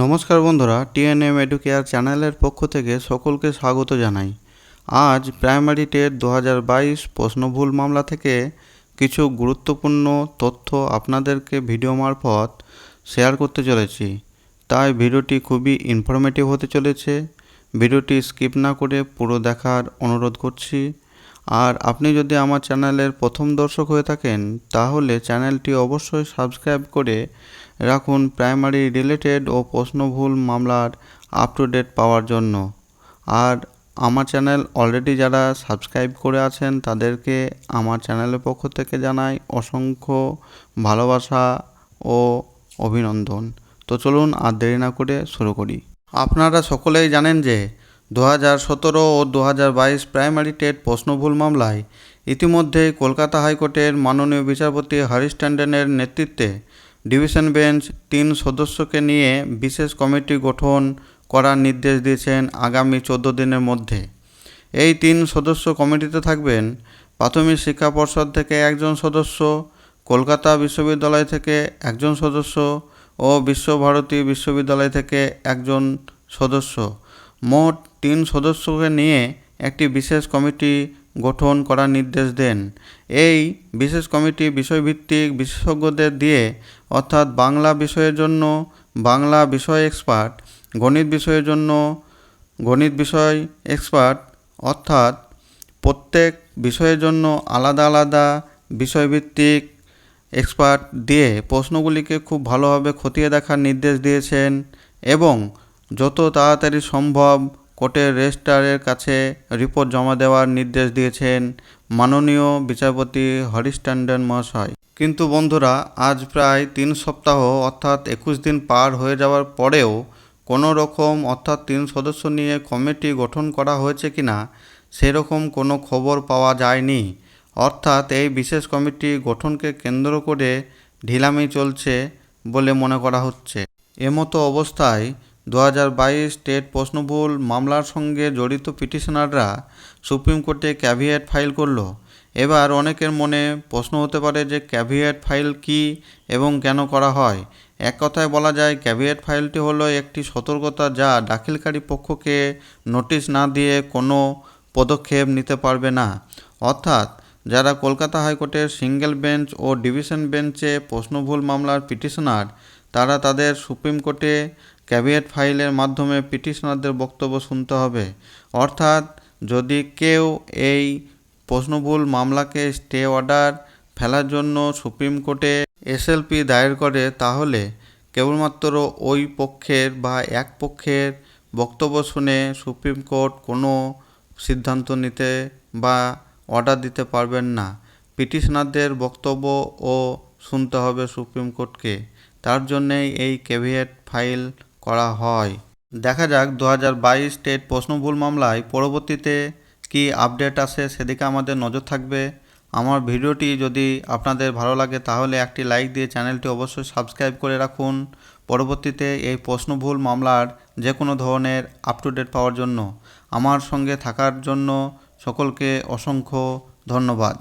নমস্কার বন্ধুরা TNM educare চ্যানেলের পক্ষ থেকে সকলকে স্বাগত জানাই। আজ প্রাইমারি টেট দু হাজার বাইশ প্রশ্নভুল মামলা থেকে কিছু গুরুত্বপূর্ণ তথ্য আপনাদেরকে ভিডিও মারফত শেয়ার করতে চলেছি। তাই ভিডিওটি খুবই ইনফরমেটিভ হতে চলেছে। ভিডিওটি স্কিপ না করে পুরো দেখার অনুরোধ করছি। আর আপনি যদি আমার চ্যানেলের প্রথম দর্শক হয়ে থাকেন, তাহলে চ্যানেলটি অবশ্যই সাবস্ক্রাইব করে রাখুন প্রাইমারি রিলেটেড ও প্রশ্নভুল মামলার আপ টু ডেট পাওয়ার জন্য। আর আমার চ্যানেল অলরেডি যারা সাবস্ক্রাইব করে আছেন, তাদেরকে আমার চ্যানেলের পক্ষ থেকে জানাই অসংখ্য ভালোবাসা ও অভিনন্দন। তো চলুন আর দেরি না করে শুরু করি। আপনারা সকলেই জানেন যে দু হাজার সতেরো ও দু হাজার বাইশ প্রাইমারি টেট প্রশ্নভুল মামলায় ইতিমধ্যেই কলকাতা হাইকোর্টের মাননীয় বিচারপতি হরিশ ট্যান্ডনের নেতৃত্বে ডিভিশন বেঞ্চ তিন সদস্যকে নিয়ে বিশেষ কমিটি গঠন করার নির্দেশ দিয়েছেন আগামী চোদ্দ দিনের মধ্যে। এই তিন সদস্য কমিটিতে থাকবেন প্রাথমিক শিক্ষা পর্ষদ থেকে একজন সদস্য, কলকাতা বিশ্ববিদ্যালয় থেকে একজন সদস্য ও বিশ্বভারতী বিশ্ববিদ্যালয় থেকে একজন সদস্য। মোট তিন সদস্যকে নিয়ে একটি বিশেষ কমিটি গঠন করার নির্দেশ দেন। এই বিশেষ কমিটি বিষয়ভিত্তিক বিশেষজ্ঞদের দিয়ে, অর্থাৎ বাংলা বিষয়ের জন্য বাংলা বিষয় এক্সপার্ট, গণিত বিষয়ের জন্য গণিত বিষয় এক্সপার্ট, অর্থাৎ প্রত্যেক বিষয়ের জন্য আলাদা আলাদা বিষয়ভিত্তিক এক্সপার্ট দিয়ে প্রশ্নগুলিকে খুব ভালোভাবে খতিয়ে দেখার নির্দেশ দিয়েছেন এবং যত তাড়াতাড়ি সম্ভব কোর্টের রেজিস্ট্রারের কাছে রিপোর্ট জমা দেওয়ার নির্দেশ দিয়েছেন মাননীয় বিচারপতি হরিশ ট্যান্ডন মহাশয়। কিন্তু বন্ধুরা, আজ প্রায় তিন সপ্তাহ অর্থাৎ একুশ দিন পার হয়ে যাওয়ার পরেও কোনো রকম অর্থাৎ তিন সদস্য নিয়ে কমিটি গঠন করা হয়েছে কিনা সেরকম কোনো খবর পাওয়া যায়নি। অর্থাৎ এই বিশেষ কমিটি গঠনকে কেন্দ্র করে ঢিলামি চলছে বলে মনে করা হচ্ছে। এমতো অবস্থায় দু হাজার বাইশ স্টেট প্রশ্নভুল মামলার সঙ্গে জড়িত পিটিশনাররা সুপ্রিম কোর্টে ক্যাভিয়েট ফাইল করল। এবার অনেকের মনে প্রশ্ন হতে পারে যে ক্যাভিয়েট ফাইল কি এবং কেন করা হয়? এক কথায় বলা যায়, ক্যাভিয়েট ফাইলটি হলো একটি সতর্কতা যা দাখিলকারী পক্ষকে নোটিশ না দিয়ে কোনো পদক্ষেপ নিতে পারবে না। অর্থাৎ, যারা কলকাতা হাইকোর্টের সিঙ্গেল বেঞ্চ ও ডিভিশন বেঞ্চে প্রশ্নভুল মামলার পিটিশনার, তারা তাদের সুপ্রিম কোর্টে ক্যাভিয়েট ফাইলের মাধ্যমে পিটিশনারদের বক্তব্য শুনতে হবে। অর্থাৎ, যদি কেউ এই প্রশ্নভুল মামলাকে স্টে অর্ডার ফেলার জন্য সুপ্রিম কোর্টে এসএলপি দায়ের করে, তাহলে কেবলমাত্র ওই পক্ষের বা এক পক্ষের বক্তব্য শুনে সুপ্রিম কোর্ট কোনো সিদ্ধান্ত নিতে বা অর্ডার দিতে পারবেন না। পিটিশনারদের বক্তব্য ও শুনতে হবে সুপ্রিম কোর্টকে। তার জন্যেই এই ক্যাভিয়েট ফাইল করা হয়। দেখা যাক দু হাজার বাইশ স্টেট প্রশ্নভুল মামলায় পরবর্তীতে কি আপডেট আসে সেদিকে আমাদের নজর থাকবে। আমার ভিডিওটি যদি আপনাদের ভালো লাগে তাহলে একটি লাইক দিয়ে চ্যানেলটি অবশ্যই সাবস্ক্রাইব করে রাখুন। পরবর্তীতে এই প্রশ্নভুল মামলার যে কোনো ধরনের আপ টু ডেট পাওয়ার জন্য। আমার সঙ্গে থাকার জন্য সকলকে অসংখ্য ধন্যবাদ।